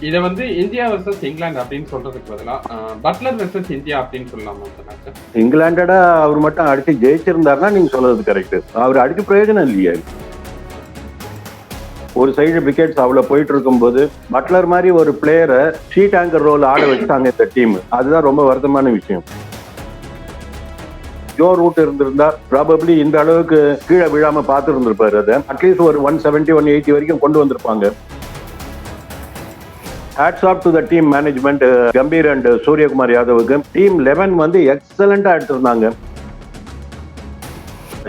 இதை வந்து India versus England அப்படின்னு சொல்றதுக்கு பதிலாக பட்லர் வர்சஸ் இந்தியா அப்படின்னு சொல்லலாமா இங்கிலாண்டடா அவர் மட்டும் அடிச்சு ஜெயிச்சிருந்தாருன்னா நீங்க சொல்றது கரெக்ட் அவர் அடிச்சு பிரயோஜனம் இல்லையே. ஒரு சைடு விக்கெட்ஸ் அவ்வளவு போயிட்டு இருக்கும்போது பட்லர் மாதிரி ஒரு பிளேயரை ஷீட் ஆங்கர் ரோல் ஆட வச்சுட்டாங்க இந்த டீம் அதுதான் ரொம்ப வருத்தமான விஷயம். ஜோ ரூட் இருந்திருந்தா ப்ராபப்ளி இந்த அளவுக்கு கீழே விழாம பார்த்துருந்துருப்பாரு அதை. அட்லீஸ்ட் ஒரு ஒன் செவன்டி ஒன் எயிட்டி வரைக்கும் கொண்டு வந்திருப்பாங்க. Hats off to the team management Gambhir and Suryakumar யாதவுக்கு team eleven வந்து எக்ஸலண்டா எடுத்திருந்தாங்க.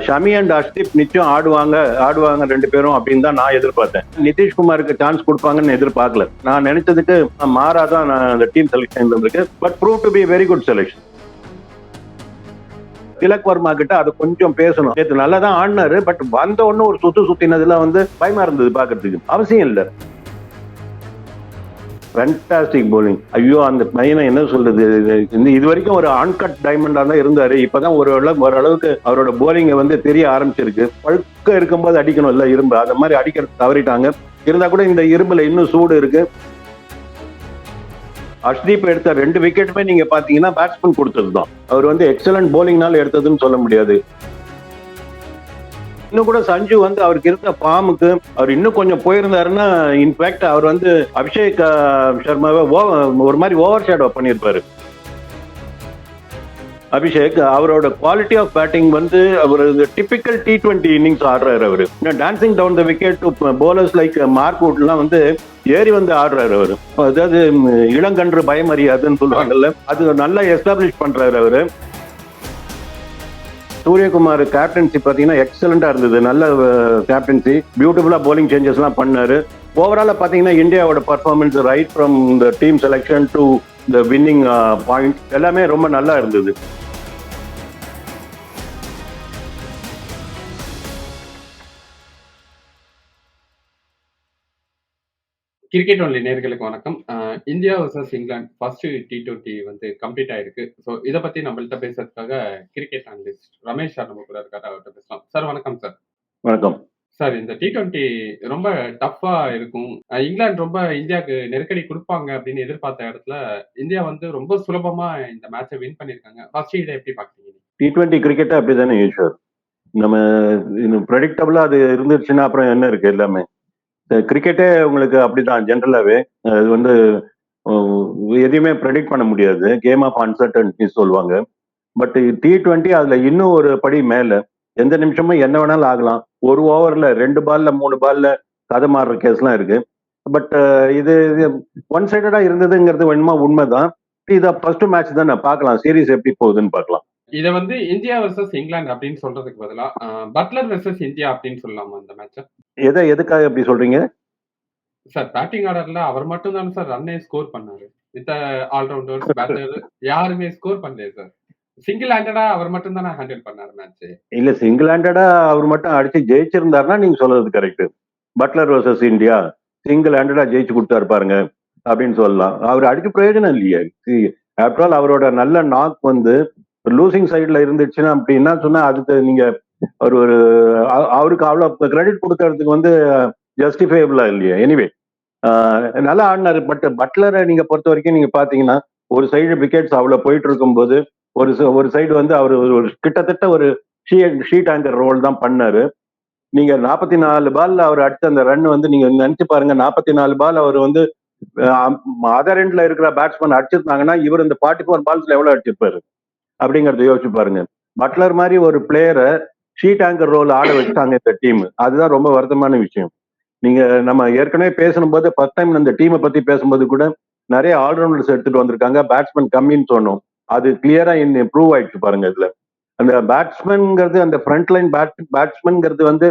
ஷமி அண்ட் அஷ்தீப் நிச்சயம் ஆடுவாங்க ஆடுவாங்க ரெண்டு பேரும் அப்படின்னு தான் நான் எதிர்பார்த்தேன். நிதிஷ்குமாருக்கு சான்ஸ் கொடுப்பாங்கன்னு எதிர்பார்க்கல. நான் நினைச்சதுக்கு மாறாதான் நான் அந்த டீம் செலெக்ஷன் இருந்திருக்கு but prove to be very good selection Tilak Varma கிட்ட அது கொஞ்சம் பேசணும். நேற்று நல்லா தான் ஆடினாரு பட் வந்த ஒன்னு ஒரு சுத்து சுத்தினதுல வந்து பயமா இருந்தது பாக்குறதுக்கு. அவசியம் இல்லை. ஃபேண்டாஸ்டிக் போலிங் ஐயோ அந்த பையனை என்ன சொல்றது? இது வரைக்கும் ஒரு ஆன்கட் டைமண்டா தான் இருந்தாரு. இப்பதான் ஒரு ஓரளவுக்கு அவரோட போலிங்க வந்து தெரிய ஆரம்பிச்சிருக்கு. பழுக்க இருக்கும்போது அடிக்கணும். இல்ல இரும்பு. அந்த மாதிரி அடிக்கிறது தவறிட்டாங்க. இருந்தா கூட இந்த இரும்புல இன்னும் சூடு இருக்கு. அஷ்தீப் எடுத்த ரெண்டு விக்கெட்டுமே நீங்க பாத்தீங்கன்னா பேட்ஸ்மேன் கொடுத்தது தான் அவர் வந்து எக்ஸலன்ட் போலிங்னால எடுத்ததுன்னு சொல்ல முடியாது. இன்னும் கூட சஞ்சு வந்து அவருக்கு இருந்த ஃபார்முக்கு அவர் இன்னும் கொஞ்சம் போயிருந்தாருன்னா இன்ஃபேக்ட் அவர் வந்து அபிஷேக் சர்மாவை ஒரு மாதிரி ஓவர் ஷேடோ பண்ணியிருப்பாரு. அபிஷேக் அவரோட குவாலிட்டி ஆஃப் பேட்டிங் வந்து அவர் டிபிக்கல் டி டுவெண்ட்டி இன்னிங்ஸ் ஆடுறாரு அவரு. Dancing down the wicket bowlers like Mark அவுட்லாம் வந்து ஏறி வந்து ஆடுறாரு அவரு. அதாவது ம், இளங்கன்று பயமறியாதுன்னு சொல்லுவாங்கல்ல அது நல்லா எஸ்டாப்ளிஷ் பண்றாரு அவரு. சூரியகுமார் கேப்டன்சி பார்த்தீங்கன்னா எக்ஸலண்டா இருந்தது. நல்ல கேப்டன்சி பியூட்டிஃபுல்லா போலிங் சேஞ்சஸ் எல்லாம் பண்ணாரு. ஓவராலா பார்த்தீங்கன்னா இந்தியாவோட performance right from the team selection to the winning point எல்லாமே ரொம்ப நல்லா இருந்தது. கிரிக்கெட் ஒன்லி நேர்களுக்கு வணக்கம். India versus England first T twenty வந்து கம்ப்ளீட் ஆயிருக்கு. ஸோ இதை பத்தி நம்மள்ட்ட பேசுறதுக்காக கிரிக்கெட் அனலிஸ்ட் ரமேஷ் சார் நம்ம கூட இருக்காரு. அவர்கிட்ட பேசலாம். சார் வணக்கம் சார் வணக்கம். சார் இந்த டி டுவெண்ட்டி ரொம்ப டஃப்பா இருக்கும். இங்கிலாந்து ரொம்ப இந்தியாவுக்கு நெருக்கடி கொடுப்பாங்க அப்படின்னு எதிர்பார்த்த இடத்துல இந்தியா வந்து ரொம்ப சுலபமா இந்த மேட்சை வின் பண்ணிருக்காங்க ஃபர்ஸ்ட் இதை எப்படி பாக்குறீங்க டி டுவெண்ட்டி கிரிக்கெட் அப்படிதானே யூஸ்வர் நம்ம ப்ரெடிக்டபிளா அது இருந்துச்சுன்னா அப்புறம் என்ன இருக்கு எல்லாமே? கிரிக்கெட்டே உங்களுக்கு அப்படிதான் ஜென்ரலாகவே அது வந்து எதையுமே ப்ரெடிக்ட் பண்ண முடியாது. கேம் ஆஃப் அன்சர்டன்ட்னு சொல்லுவாங்க. பட் டி டுவெண்ட்டி அதில் இன்னும் ஒரு படி மேலே எந்த நிமிஷமும் என்ன வேணாலும் ஆகலாம். ஒரு ஓவரில் ரெண்டு பால்ல மூணு பால்ல கதை மாறுற கேஸ்லாம் இருக்கு. பட் இது ஒன் சைடடா இருந்ததுங்கிறது வேணுமா உண்மைதான். இதை ஃபர்ஸ்ட் மேட்ச் தான் நான் பார்க்கலாம். சீரீஸ் எப்படி போகுதுன்னு பார்க்கலாம். இதை வந்து இந்தியா வர்சஸ் இங்கிலாந்து அப்படின்னு சொல்றதுக்கு பதிலா பட்லர் வர்சஸ் இந்தியா அப்படின்னு சொல்லலாமா அந்த மேட்சை எதை எதுக்காக எப்படி சொல்றீங்க? சார் பேட்டிங் ஆர்டர்ல அவர் மட்டும் தான் சார் ரன்னே ஸ்கோர் பண்ணாரு மித்த ஆல்ரவுண்டர்ஸ் பேட்டர் யாருமே ஸ்கோர் பண்ணலையே சார் சிங்கிள் ஹேண்டடா அவர் மட்டும் தானே ஹேண்டில் பண்ணாரு மேட்ச் இல்ல சிங்கிள் ஹேண்டடா அவர் மட்டும் அடிச்சு ஜெயிச்சிருந்தாருன்னா நீங்க சொல்றது correct Buttler versus India single ஹேண்டடா ஜெயிச்சு கொடுத்தாரு பாருங்க அப்படின்னு சொல்லலாம். அவர் அடிச்சு பிரயோஜனம் இல்லையே. ஆஃப்டர் ஆல் அவரோட நல்ல நாக் வந்து லூசிங் சைட்ல இருந்துச்சுன்னா அப்படின்னா சொன்னா அதுக்கு நீங்க அவர் ஒரு அவருக்கு அவ்வளோ கிரெடிட் கொடுக்கறதுக்கு வந்து ஜஸ்டிஃபைபிளா இல்லையா. எனிவே நல்லா ஆடினாரு. பட் பட்லரை நீங்க பொறுத்த வரைக்கும் நீங்க பாத்தீங்கன்னா ஒரு சைடு விக்கெட்ஸ் அவ்வளோ போயிட்டு இருக்கும்போது ஒரு ச- ஒரு சைடு வந்து அவர் ஒரு கிட்டத்தட்ட ஒரு ஷீட் ஆங்கர் ரோல் தான் பண்ணாரு. நீங்க நாற்பத்தி நாலு பால்ல அவர் அடிச்ச அந்த ரன் வந்து நீங்க நினைச்சு பாருங்க நாற்பத்தி நாலு பால் அவர் வந்து அதர் எண்ட்ல இருக்கிற பேட்ஸ்மேன் அடிச்சிருந்தாங்கன்னா இவர் இந்த ஃபார்ட்டி ஃபோர் பால்ஸ்ல எவ்வளவு அடிச்சிருப்பாரு? அப்படிங்கறத யோசிச்சு பாருங்க. பட்லர் மாதிரி ஒரு பிளேயரை ஷீட் ஆங்கர் ரோல் ஆட வச்சுட்டாங்க இந்த டீம் அதுதான் ரொம்ப வருத்தமான விஷயம். நீங்க நம்ம ஏற்கனவே பேசணும்போது ஃபர்ஸ்ட் டைம் இந்த டீமை பத்தி பேசும்போது கூட நிறைய ஆல்ரவுண்டர்ஸ் எடுத்துட்டு வந்திருக்காங்க. பேட்ஸ்மேன் கம்மின்னு சொன்னோம். அது கிளியரா இன்னும் ப்ரூவ் ஆயிடுச்சு பாருங்க இதுல. அந்த பேட்ஸ்மேன்ங்கிறது அந்த ஃப்ரண்ட் லைன் பேட் பேட்ஸ்மேன்ங்கிறது வந்து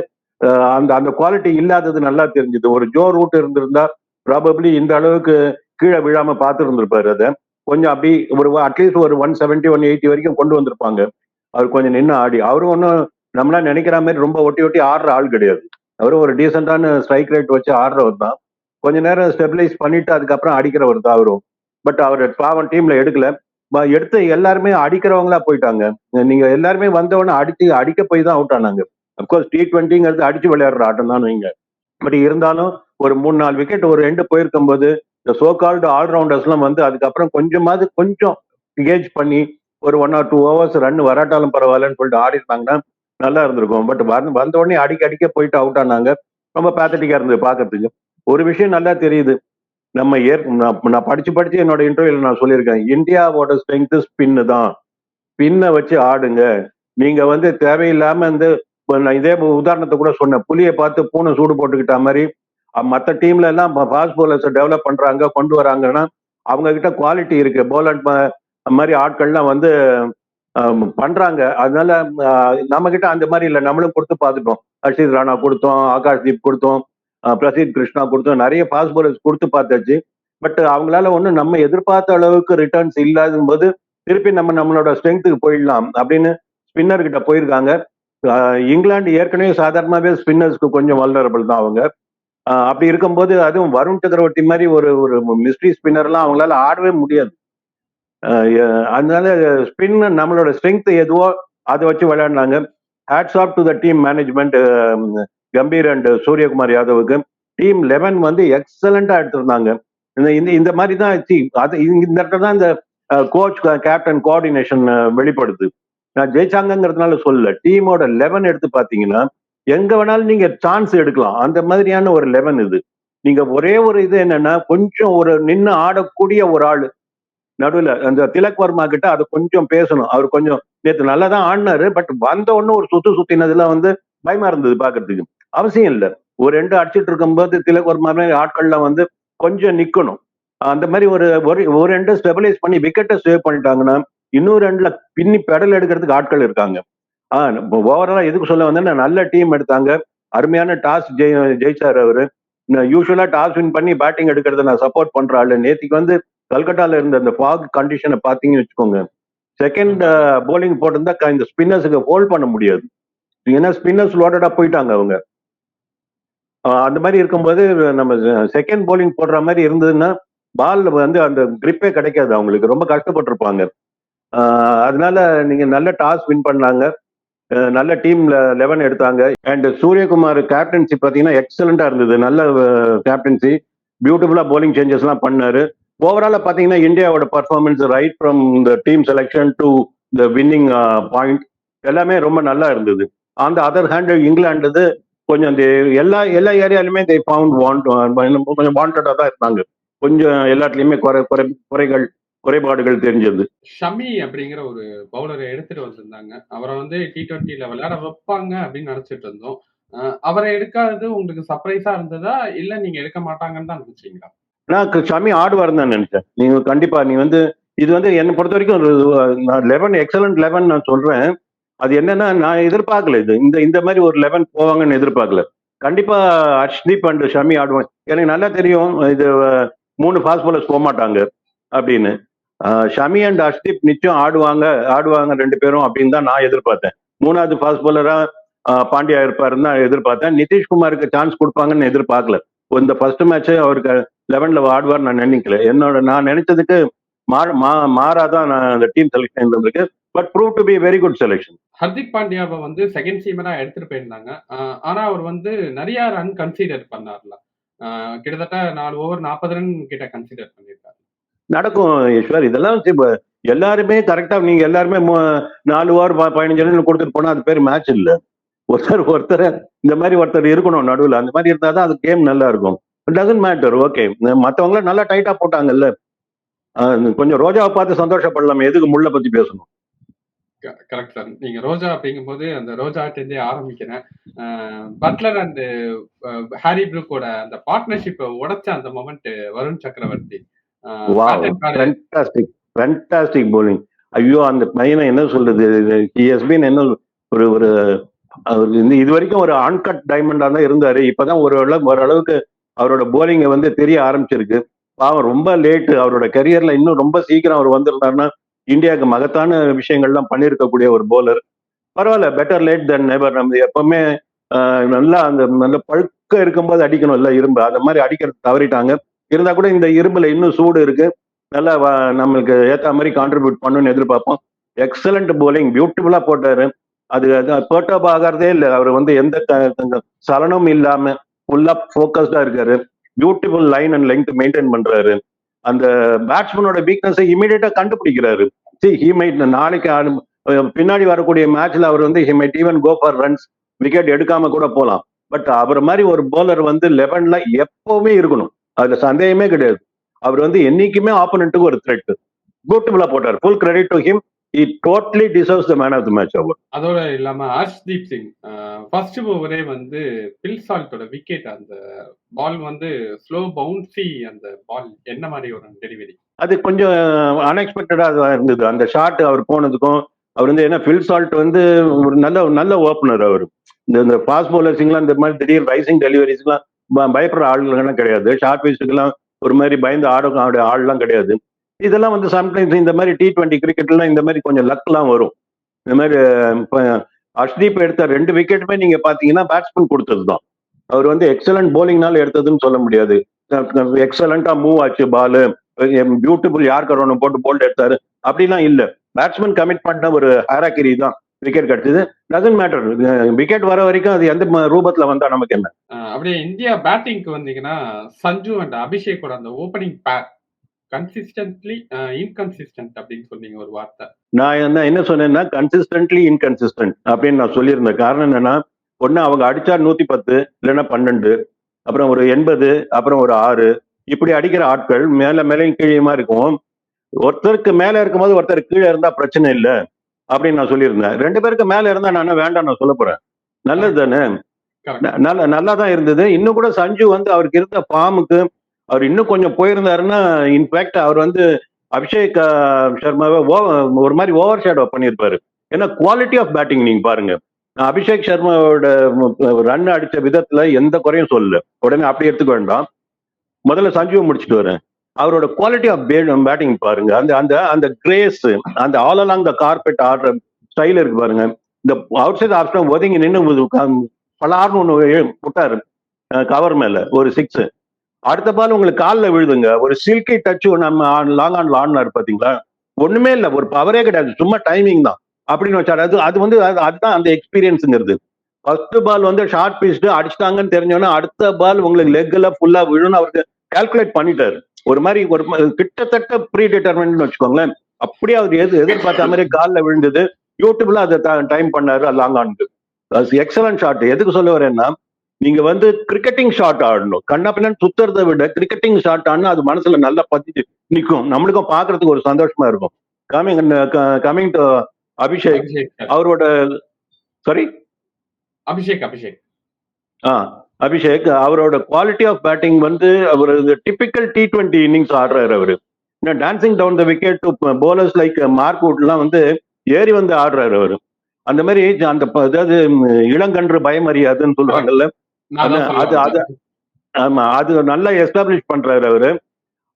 அந்த அந்த குவாலிட்டி இல்லாதது நல்லா தெரிஞ்சுது. ஒரு ஜோ ரூட் இருந்திருந்தா ப்ராபப்ளி இந்த அளவுக்கு கீழே விழாம பார்த்துருந்துருப்பாரு அதை. கொஞ்சம் அப்படி ஒரு அட்லீஸ்ட் ஒரு ஒன் செவன்டி ஒன் எயிட்டி வரைக்கும் கொண்டு வந்திருப்பாங்க. அவர் கொஞ்சம் நின்று ஆடி. அவரும் ஒன்றும் நம்மளா நினைக்கிற மாதிரி ரொம்ப ஒட்டி ஒட்டி ஆடுற ஆள் கிடையாது. அவரும் ஒரு டீசெண்டான ஸ்ட்ரைக் ரேட் வச்சு ஆடுறவர் தான். கொஞ்ச நேரம் ஸ்டெபிலைஸ் பண்ணிட்டு அதுக்கப்புறம் அடிக்கிறவர் தான் அவரும். பட் அவர் பாவம் டீம்ல எடுக்கல. எடுத்து எல்லாருமே அடிக்கிறவங்களா போயிட்டாங்க. நீங்க எல்லாருமே வந்தவொடனே அடிச்சு அடிக்க போய் தான் அவுட் ஆனாங்க. அப்கோர்ஸ் டி டுவெண்ட்டிங்கிறது அடிச்சு விளையாடுற ஆட்டம் தான் வைங்க பட் இருந்தாலும் ஒரு மூணு நாலு விக்கெட் ஒரு ரெண்டு போயிருக்கும் போது இந்த சோ கால்டு ஆல்ரவுண்டர்ஸ்லாம் வந்து அதுக்கப்புறம் கொஞ்சமாவது கொஞ்சம் கேஜ் பண்ணி ஒரு one or two hours run வராட்டாலும் பரவாயில்லன்னு சொல்லிட்டு ஆடி இருந்தாங்கன்னா நல்லா இருந்திருக்கும். பட் வந்து வந்த உடனே அடிக்க அடிக்க போயிட்டு அவுட் ஆனாங்க. ரொம்ப பேத்தட்டிக்காக இருந்தது பார்க்கறதுக்கு ஒரு விஷயம் நல்லா தெரியுது. நம்ம ஏற் நான் நான் படிச்சு படிச்சு என்னோட இன்டர்வியூல நான் சொல்லியிருக்கேன். இந்தியாவோட ஸ்ட்ரென்த் ஸ்பின்னு தான். ஸ்பின்னை வச்சு ஆடுங்க. நீங்க வந்து தேவையில்லாம இந்த நான் இதே உதாரணத்தை கூட சொன்னேன். புலியை பார்த்து பூனை சூடு போட்டுக்கிட்ட மாதிரி மற்ற டீம்ல எல்லாம் ஃபாஸ்ட் போலர்ஸை டெவலப் பண்றாங்க கொண்டு வராங்கன்னா அவங்க கிட்ட குவாலிட்டி இருக்கு போலண்ட் மாதிரி ஆட்கள்லாம் வந்து பண்றாங்க. அதனால நம்ம கிட்ட அந்த மாதிரி இல்லை. நம்மளும் கொடுத்து பார்த்துட்டோம். ஹர்ஷித் ராணா கொடுத்தோம் ஆகாஷ்தீப் கொடுத்தோம் பிரசீத் கிருஷ்ணா கொடுத்தோம். நிறைய ஃபாஸ்ட் போலர்ஸ் கொடுத்து பார்த்தாச்சு. பட் அவங்களால ஒன்றும் நம்ம எதிர்பார்த்த அளவுக்கு ரிட்டர்ன்ஸ் இல்லாத போது திருப்பி நம்ம நம்மளோட ஸ்ட்ரென்த்துக்கு போயிடலாம் அப்படின்னு ஸ்பின்னர் கிட்ட போயிருக்காங்க. இங்கிலாந்து ஏற்கனவே சாதாரணமாகவே ஸ்பின்னர்ஸ்க்கு கொஞ்சம் வல்னரபிள் தான் அவங்க. அப்படி இருக்கும்போது அதுவும் வருண் சக்கரவர்த்தி மாதிரி ஒரு ஒரு மிஸ்ட்ரி ஸ்பின்னர்லாம் அவங்களால ஆடவே முடியாது. அதனால ஸ்பின் நம்மளோட ஸ்ட்ரென்த் எதுவோ அதை வச்சு விளையாடினாங்க. Hats off to the team management Gambhir and Suryakumar யாதவுக்கு. Team eleven வந்து எக்ஸலண்டா எடுத்திருந்தாங்க. இந்த இந்த இந்த மாதிரி தான் அது இந்த இந்த இடத்துல தான் இந்த கோச் கேப்டன் கோஆர்டினேஷன் வெளிப்படுது. நான் ஜெயிச்சாங்கங்கிறதுனால சொல்லல. டீமோட லெவன் எடுத்து பார்த்தீங்கன்னா எங்க வேணாலும் நீங்க சான்ஸ் எடுக்கலாம். அந்த மாதிரியான ஒரு லெவன் இது. நீங்க ஒரே ஒரு இது என்னன்னா கொஞ்சம் ஒரு நின்று ஆடக்கூடிய ஒரு ஆள். நடுவுல அந்த திலக் வர்மா கிட்ட அது கொஞ்சம் பேசணும். அவர் கொஞ்சம் நேற்று நல்லா தான் ஆடினாரு பட் வந்த உடனே ஒரு சுத்து சுத்தினதுல வந்து பயமா இருந்தது பாக்குறதுக்கு. அவசியம் இல்ல. ஒரு ரெண்டு அடிச்சிட்டு இருக்கும்போது திலக் வர்மா மாதிரி ஆட்கள்லாம் வந்து கொஞ்சம் நிக்கணும். அந்த மாதிரி ஒரு ஒரு ஒரு ரெண்டு ஸ்டெபிலைஸ் பண்ணி விக்கெட்டை சேவ் பண்ணிட்டாங்கன்னா இன்னும் ரெண்டுல பின்னி பெடல் எடுக்கிறதுக்கு ஆட்கள் இருக்காங்க. ஓவராலா எதுக்கு சொல்ல வந்தேன்னா நல்ல டீம் எடுத்தாங்க. அருமையான டாஸ் ஜெய் ஜெயிச்சார் அவரு. யூஸ்வலா டாஸ் வின் பண்ணி பேட்டிங் எடுக்கிறத நான் சப்போர்ட் பண்ற ஆளு. நேத்திக்கு வந்து கல்கட்டால இருந்த அந்த ஃபாக் கண்டிஷனை பாத்தீங்கன்னு வச்சுக்கோங்க. செகண்ட் போலிங் போட்டிருந்தா க- இந்த ஸ்பின்னர்ஸுக்கு ஹோல்ட் பண்ண முடியாது. ஏன்னா ஸ்பின்னர்ஸ் லோடடா போயிட்டாங்க அவங்க. அந்த மாதிரி இருக்கும்போது நம்ம செகண்ட் போலிங் போடுற மாதிரி இருந்ததுன்னா பால் வந்து அந்த கிரிப்பே கிடைக்காது. அவங்களுக்கு ரொம்ப கஷ்டப்பட்டிருப்பாங்க. அதனால நீங்க நல்ல டாஸ் வின் பண்ணாங்க. நல்ல டீம்ல லெவன் எடுத்தாங்க. அண்ட் சூரியகுமார் கேப்டன்சி பார்த்தீங்கன்னா எக்ஸலண்டா இருந்தது. நல்ல கேப்டன்சி பியூட்டிஃபுல்லா போலிங் சேஞ்சஸ் எல்லாம் பண்ணாரு. ஓவராலா பாத்தீங்கன்னா இந்தியாவோட performance right from the team selection to the winning point எல்லாமே ரொம்ப நல்லா இருந்தது. அந்த அதர் ஹேண்ட் இங்கிலாண்டு கொஞ்சம் அந்த எல்லா எல்லா ஏரியாலுமே தே ஃபவுண்ட் வாண்ட் கொஞ்சம் வாண்டடா தான் இருந்தாங்க. கொஞ்சம் எல்லாத்துலயுமே குறை குறை குறைகள் குறைபாடுகள் தெரிஞ்சது. ஷமி அப்படிங்கிற ஒரு பவுலரை எடுத்துட்டு வந்திருந்தாங்க. அவரை வந்து டி டுவெண்ட்டில விளையாட வைப்பாங்க அப்படின்னு நினைச்சிட்டு இருந்தோம். அவரை எடுக்காதது உங்களுக்கு சர்ப்ரைஸா இருந்ததா? இல்ல நீங்க எடுக்க மாட்டாங்கன்னு தான் நினைச்சீங்களா? நான் ஷமி ஆடுவார்னு தான் நினைச்சேன். நீங்க கண்டிப்பா நீ வந்து இது வந்து என்னை பொறுத்த வரைக்கும் ஒரு நான் லெவன் எக்ஸலண்ட் லெவன் நான் சொல்றேன். அது என்னன்னா நான் எதிர்பார்க்கல இது. இந்த இந்த மாதிரி ஒரு லெவன் போவாங்கன்னு எதிர்பார்க்கல. கண்டிப்பா ஹர்ஷ்தீப் அண்ட் ஷமி ஆடுவாங்க. எனக்கு நல்லா தெரியும் இது மூணு ஃபாஸ்ட் பாலர்ஸ் போக மாட்டாங்க அப்படின்னு. ஷமி அண்ட் அஷ்தீப் நிச்சயம் ஆடுவாங்க ஆடுவாங்க ரெண்டு பேரும் அப்படின்னு தான் நான் எதிர்பார்த்தேன். மூணாவது ஃபாஸ்ட் பாலரா பாண்டியா இருப்பாருன்னு தான் எதிர்பார்த்தேன். நிதிஷ்குமாருக்கு சான்ஸ் கொடுப்பாங்கன்னு எதிர்பார்க்கல. இந்த ஃபர்ஸ்ட் மேட்சே அவருக்கு லெவன்ல ஆடுவார் நான் நினைக்கல. என்னோட நான் நினைச்சதுக்கு மாற மா- மாறாதான் நான் அந்த டீம் செலெக்ஷன் இருக்கு but prove to be very good selection Hardik பாண்டியாவை வந்து செகண்ட் சீமரா எடுத்துட்டு போயிருந்தாங்க. ஆனா அவர் வந்து நிறைய ரன் கன்சிடர் பண்ணார்ல. கிட்டத்தட்ட நாலு ஓவர் நாற்பது ரன் கிட்ட கன்சிடர் பண்ணிருக்காரு நடக்கும் ஈஸ்வர். இதெல்லாம் இப்போ எல்லாருமே கரெக்டா நீங்க எல்லாருமே நாலு ஓவர் பதினஞ்சு ரன் கொடுத்துட்டு போனா அது பேர் மேட்ச் இல்ல. ஒருத்தர் ஒருத்தர் இந்த மாதிரி ஒருத்தர் இருக்கணும் நடுவில். அந்த மாதிரி இருந்தாதான் அது கேம் நல்லா இருக்கும். டசன்ட் மேட்டர் ஓகே மற்றவங்கள நல்லா டைட்டா போட்டாங்கல்ல. கொஞ்சம் ரோஜாவை பார்த்து சந்தோஷப்படலாம். எதுக்கு முள்ள பத்தி பேசணும்? கரெக்ட் சார் நீங்க ரோஜா அப்படிங்கும்போது அந்த ரோஜா ஆரம்பிக்கிறேன். பட்லர் அண்ட் ஹாரி ப்ரூக்கோட அந்த பார்ட்னர்ஷிப்பை உடைச்ச அந்த moment Varun Chakravarthy. Fantastic fantastic bowling. ஐயோ அந்த பையனை என்ன சொல்றது? எஸ்பின் என்ன ஒரு ஒரு இது வரைக்கும் ஒரு அன்கட் டைமண்டா தான் இருந்தாரு. இப்பதான் ஒரு ஓரளவுக்கு அவரோட போலிங்கை வந்து தெரிய ஆரம்பிச்சிருக்கு. பாவம் ரொம்ப லேட் அவரோட கரியர்ல இன்னும் ரொம்ப சீக்கிரம் அவர் வந்திருந்தாருன்னா இந்தியாவுக்கு மகத்தான விஷயங்கள்லாம் பண்ணியிருக்கக்கூடிய ஒரு போலர் பரவாயில்ல பெட்டர் லேட் தென் நெவர் நம்ம எப்பவுமே நல்லா அந்த நல்ல பழுக்க இருக்கும்போது அடிக்கணும் இல்ல இரும்பு. அந்த மாதிரி அடிக்கிறது தவறிட்டாங்க. இருந்தா கூட இந்த இரும்புல இன்னும் சூடு இருக்கு. நல்லா வ- நம்மளுக்கு ஏற்ற மாதிரி கான்ட்ரிபியூட் பண்ணுன்னு எதிர்பார்ப்போம். எக்ஸலண்ட் போலிங் பியூட்டிஃபுல்லா போட்டாரு. அது பேர்டப் ஆகிறதே இல்லை. அவர் வந்து எந்த சலனமும் இல்லாம ஃபுல்லா ஃபோக்கஸ்டா இருக்காரு. Beautiful line and length maintain பண்றாரு. அந்த பேட்ஸ்மேனோட வீக்னஸை இமீடியட்டா கண்டுபிடிக்கிறாரு. சி ஹி மைட் நாளைக்கு ஆடு- பின்னாடி வரக்கூடிய மேட்ச்ல அவர் வந்து he might even go for runs wicket எடுக்காம கூட போகலாம் பட் அவர் மாதிரி ஒரு போலர் வந்து லெவன்ல எப்பவுமே இருக்கணும். அதுல சந்தேகமே கிடையாது. அவர் வந்து என்னைக்குமே ஆப்போனண்ட்டுக்கு ஒரு த்ரெட் பியூட்டிஃபுல்லா போட்டார். Full credit to him he totally deserves the man of the match அவர் அதோட இல்லாம ஹர்ஷ்தீப் சிங் ஃபர்ஸ்ட் ஓவரே வந்து பில் சால்ட்டோட விக்கெட் அந்த பால் வந்து ஸ்லோ பவுன்சி அந்த பால் என்ன மாதிரி ஒரு டெலிவரி அது கொஞ்சம் அன்எக்ஸ்பெக்டடா இருந்தது. அந்த ஷாட் அவர் போனதுக்கும் அவர் வந்து ஏன்னா ஃபில் சால்ட் வந்து ஒரு நல்ல நல்ல ஓப்பனர் அவர். இந்த இந்த ஃபாஸ்ட் பவுலர்ஸுங்கெல்லாம் இந்த மாதிரி திடீர் ரைசிங் டெலிவரிஸ்லாம் பயப்படுற ஆளுங்கலாம் கிடையாது. ஷார்பீஸுக்கெல்லாம் ஒரு மாதிரி பயந்து ஆடும் ஆட ஆள்லாம் கிடையாது. இதெல்லாம் வந்து சம்டைம்ஸ் இந்த மாதிரி டி டுவெண்ட்டி கிரிக்கெட்லாம் இந்த மாதிரி கொஞ்சம் லக்லாம் வரும். இந்த மாதிரி இப்போ அஷ்தீப் எடுத்த ரெண்டு விக்கெட்டுமே நீங்க பாத்தீங்கன்னா பேட்ஸ்மேன் கொடுத்தது தான் அவர் வந்து எக்ஸலண்ட் போலிங்னால எடுத்ததுன்னு சொல்ல முடியாது. எக்ஸலண்டா மூவ் ஆச்சு பாலு பியூட்டிஃபுல் யார் கரோனும் போட்டு போல்ட் எடுத்தாரு. அப்படிலாம் இல்லை. பேட்ஸ்மேன் கமிட் பண்ண ஒரு ஹேராக்கிரி தான். விக்கெட் கிடைச்சது டசன்ட் மேட்டர் விக்கெட் வர வரைக்கும் அது எந்த ரூபத்துல வந்தா நமக்கு என்ன? அப்படியே இந்தியா பேட்டிங்க்கு வந்தீங்கன்னா சஞ்சு அண்ட் அபிஷேக்கோட அந்த ஓப்பனிங் பேர் கன்சிஸ்டன்ட்லி இன்கன்சிஸ்டன்ட் அப்படின்னு சொன்னீங்க ஒரு வார்த்தை. நான் என்ன என்ன சொன்னேன்னா கன்சிஸ்டன்ட்லி இன்கன்சிஸ்டன்ட் அப்படின்னு நான் சொல்லியிருந்தேன் காரணம் என்னன்னா ஒண்ணு அவங்க அடிச்சா நூத்தி பத்து இல்லைன்னா பன்னெண்டு அப்புறம் ஒரு எண்பது அப்புறம் ஒரு ஆறு இப்படி அடிக்கிற ஆட்கள் மேல மேலே கீழேயுமா இருக்கும். ஒருத்தருக்கு மேல இருக்கும்போது ஒருத்தர் கீழே இருந்தா பிரச்சனை இல்லை. அப்படின்னு நான் சொல்லியிருந்தேன். ரெண்டு பேருக்கு மேல இருந்தா நான் வேண்டாம் நான் சொல்ல போறேன். நல்லது தானே நல்ல நல்லா தான் இருந்தது. இன்னும் கூட சஞ்சு வந்து அவருக்கு இருந்த ஃபார்முக்கு அவர் இன்னும் கொஞ்சம் போயிருந்தாருன்னா இன்ஃபேக்ட் அவர் வந்து அபிஷேக் சர்மாவை ஒரு மாதிரி ஓவர் ஷேடோ பண்ணியிருப்பாரு. ஏன்னா குவாலிட்டி ஆஃப் பேட்டிங் நீங்க பாருங்க. அபிஷேக் சர்மாவோட ரன் அடிச்ச விதத்துல எந்த குறையும் சொல்லல. உடனே அப்படி எடுத்துக்க வேண்டாம். முதல்ல சஞ்சுவை முடிச்சுட்டு வரேன். அவரோட குவாலிட்டி ஆஃப் பேட்டிங் பாருங்க. அந்த அந்த அந்த கிரேஸ் அந்த ஆல் அலாங் த கார்பெட் ஆடுற ஸ்டைல் இருக்கு பாருங்க. இந்த அவுட் சைட் ஆப்ஷன் ஒதுங்கி நின்று பலார்னு ஒன்று விட்டாரு. கவர் மேல ஒரு சிக்ஸ் அடுத்த பால் உங்களுக்கு காலில் விழுதுங்க. ஒரு சில்கி டச் நம்ம லாங் ஆன் ஆடினார் பார்த்தீங்களா ஒண்ணுமே இல்லை. ஒரு பவரே கிடையாது. சும்மா டைமிங் தான். அப்படின்னு வச்சாரு. அது அது வந்து அது- அதுதான் அந்த எக்ஸ்பீரியன்ஸுங்கிறது ஃபர்ஸ்ட் பால் வந்து ஷார்ட் பீஸ்டு அடிச்சிட்டாங்கன்னு தெரிஞ்சோன்னா அடுத்த பால் உங்களுக்கு லெக்கில் ஃபுல்லா விழுன்னு அவருக்கு கால்குலேட் பண்ணிட்டாரு. ஒரு மாதிரி ஒரு கிட்டத்தட்ட ப்ரீ டிட்டர்மெண்ட் வச்சுக்கோங்களேன். அப்படியே அவர் எது எதிர்பார்த்த மாதிரி காலில் விழுந்தது. யூடியூப்ல அதை டைம் பண்ணாரு லாங் ஆனுக்கு எக்ஸலன்ட் ஷாட் எதுக்கு சொல்ல வரேன்னா நீங்க வந்து கிரிக்கெட்டிங் ஷாட் ஆடணும். கண்ணப்பின்னு சுத்துறதை விட கிரிக்கெட்டிங் ஷாட் ஆடினா அது மனசுல நல்லா பதிஞ்சு நிற்கும் நம்மளுக்கும் பார்க்கிறதுக்கு ஒரு சந்தோஷமா இருக்கும். Coming coming to Abhishek. அவரோட சாரி அபிஷேக் அபிஷேக். ஆ. அபிஷேக் அவரோட குவாலிட்டி ஆஃப் பேட்டிங் வந்து அவர் டிபிக்கல் டி டுவெண்ட்டி இன்னிங்ஸ் ஆடுறாரு அவரு. Dancing down the wicket to bowlers like Mark வுட்லாம் வந்து ஏறி வந்து ஆடுறாரு அவரு. அந்த மாதிரி அந்த அதாவது இளங்கன்று பயமறியாதுன்னு சொல்லுவாங்கல்ல. நான் தான் அது- அது-. ஆமா அது நல்லா எஸ்டாப்ளிஷ் பண்றாரு அவரு.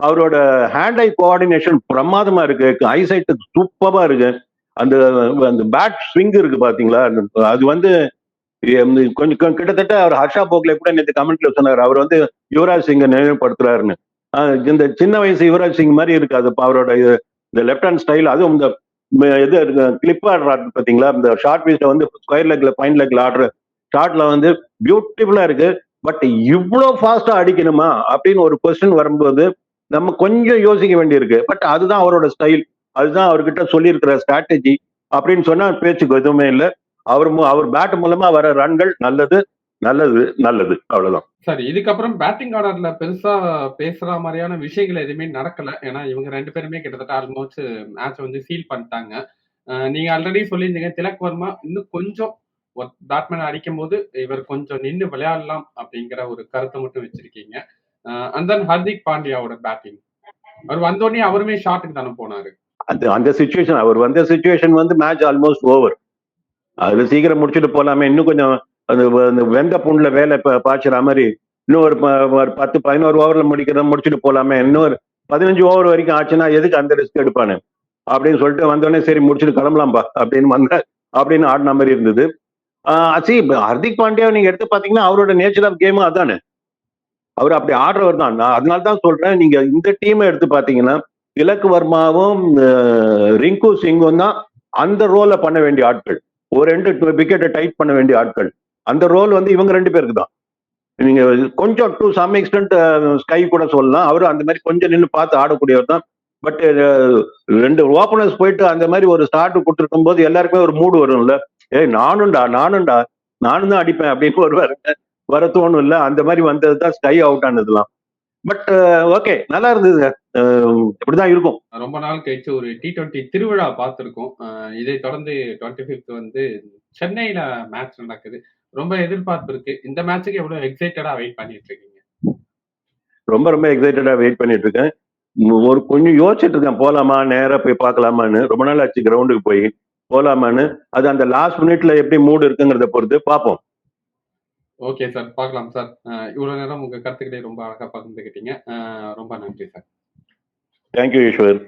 அவரோட ஹேண்ட் ஐ கோஆர்டினேஷன் பிரமாதமா இருக்கு. ஐசைட் சூப்பரா இருக்கு. அந்த அந்த பேட் ஸ்விங் இருக்கு பாத்தீங்களா? அந்த- அது வந்து கொஞ்சம் கிட்டத்தட்ட அவர் ஹர்ஷா போக்லே கூட நேற்று கமெண்ட்ல சொன்னார். அவர் வந்து யுவராஜ் சிங்கை நினைவுபடுத்துறாருன்னு. இந்த சின்ன வயசு யுவராஜ் சிங் மாதிரி இருக்காது. அவரோட இது இந்த லெஃப்ட் ஹேண்ட் ஸ்டைல் அதுவும் இந்த இது கிளிப் ஆடுறாரு பார்த்தீங்களா இந்த ஷார்ட் பீஸ்ல வந்து ஸ்கொயர் லெக்ல பாயிண்ட் லெக்ல ஆடுற ஷார்ட்ல வந்து பியூட்டிஃபுல்லா இருக்கு. பட் இவ்வளோ ஃபாஸ்டா அடிக்கணுமா? அப்படின்னு ஒரு கொஸ்டின் வரும்போது நம்ம கொஞ்சம் யோசிக்க வேண்டியிருக்கு. பட் அதுதான் அவரோட ஸ்டைல் அதுதான் அவர்கிட்ட சொல்லியிருக்கிற ஸ்ட்ராட்டஜி அப்படின்னு சொன்னா பேச்சுக்கு எதுவுமே இல்லை. அவர் அவர் பேட் மூலமா வர ரன்கள் நல்லது நல்லது நல்லது. அவ்வளவுதான். சரி இதுக்கப்புறம் பேட்டிங் ஆர்டர்ல பெருசா பேசுற மாதிரியான விஷயங்கள் எதுவுமே நடக்கல. ஏன்னா இவங்க ரெண்டு பேருமே கிட்டத்தட்ட ஆல்மோஸ்ட் மேட்ச் வந்து சீல் பண்ணிட்டாங்க. நீங்க ஆல்ரெடி சொல்லியிருந்தீங்க திலக் வர்மா இன்னும் கொஞ்சம் பேட்மேன் அடிக்கும் போது இவர் கொஞ்சம் நின்று விளையாடலாம் அப்படிங்கிற ஒரு கருத்தை மட்டும் வச்சிருக்கீங்க. அண்ட் தென் ஹர்திக் பாண்டியாவோட பேட்டிங் அவர் வந்தோடனே அவருமே ஷாட்டுக்கு தானே போனாரு. அந்த அந்த சுச்சுவேஷன் அவர் வந்த சுச்சுவேஷன் வந்து மேட்ச் ஆல்மோஸ்ட் ஓவர் அதுல சீக்கிரம் முடிச்சுட்டு போகலாமே இன்னும் கொஞ்சம் அந்த அந்த வெந்த புண்ணுல வேலை பாய்ச்சுற மாதிரி இன்னும் ஒரு ப- ஒரு பத்து பதினோரு ஓவர்ல முடிக்கிறத முடிச்சுட்டு போகலாமே இன்னும் ஒரு பதினஞ்சு ஓவர் வரைக்கும் ஆச்சுன்னா எதுக்கு அந்த ரிஸ்க் எடுப்பானு? அப்படின்னு சொல்லிட்டு வந்தோடனே சரி முடிச்சுட்டு கிளம்பலாம்பா அப்படின்னு வந்த அப்படின்னு ஆடின மாதிரி இருந்தது. சி ஹர்திக் பாண்டியா நீங்க எடுத்து பாத்தீங்கன்னா அவரோட நேச்சர் ஆஃப் கேமும் அதானே. அவர் அப்படி ஆடுறவர் தான். நான் அதனால தான் சொல்றேன். நீங்க இந்த டீமை எடுத்து பாத்தீங்கன்னா திலக் வர்மாவும் ரிங்கு சிங்கும் தான் அந்த ரோலை பண்ண வேண்டிய ஆட்கள். ஒரு ரெண்டு விக்கெட்டை டைட் பண்ண வேண்டிய ஆட்கள். அந்த ரோல் வந்து இவங்க ரெண்டு பேருக்கு தான். நீங்க கொஞ்சம் டு சம் எக்ஸ்டென்ட் ஸ்கை கூட சொல்லலாம். அவரு அந்த மாதிரி கொஞ்சம் நின்று பார்த்து ஆடக்கூடியவர் தான். பட் ரெண்டு ஓப்பனர்ஸ் போயிட்டு அந்த மாதிரி ஒரு ஸ்டார்ட் கொடுத்துருக்கும் போது எல்லாருக்குமே ஒரு மூடு வரும்ல. ஏய் நானும்டா நானும்டா நானும் தான் அடிப்பேன் அப்படின்னு வருவாரு வர தோணும் அந்த மாதிரி வந்தது தான் ஸ்கை அவுட் ஆனதுலாம். பட் ஓகே நல்லா இருந்தது அஹ், இப்படிதான் இருக்கும். ரொம்ப நாள் கழிச்சு ஒரு டி டுவெண்ட்டி திருவிழா பார்த்துருக்கோம். இதை தொடர்ந்து டுவெண்ட்டி ஃபிஃப்த் வந்து சென்னையில மேட்ச் நடக்குது. ரொம்ப எதிர்பார்ப்பு இருக்கு. இந்த மேட்சுக்கு எவ்வளவு எக்ஸைட்டடா வெயிட் பண்ணிட்டு இருக்கீங்க ரொம்ப ரொம்ப எக்ஸைட்டடா வெயிட் பண்ணிட்டு இருக்கேன் ஒரு கொஞ்சம் யோசிச்சுட்டு இருக்கேன். போலாமா? நேரா போய் பார்க்கலாமான்னு. ரொம்ப நாள் ஆச்சு கிரவுண்டுக்கு போய். போலாமான்னு. அது அந்த லாஸ்ட் மினிட்ல எப்படி மூடு இருக்குங்கிறத பொறுத்து பார்ப்போம். ஓகே சார் பார்க்கலாம் சார் இவ்வளோ நேரம் உங்கள் கருத்துக்களை ரொம்ப அழகாக பகிர்ந்துக்கிட்டீங்க ரொம்ப நன்றி சார் தேங்க்யூ ஈஸ்வர்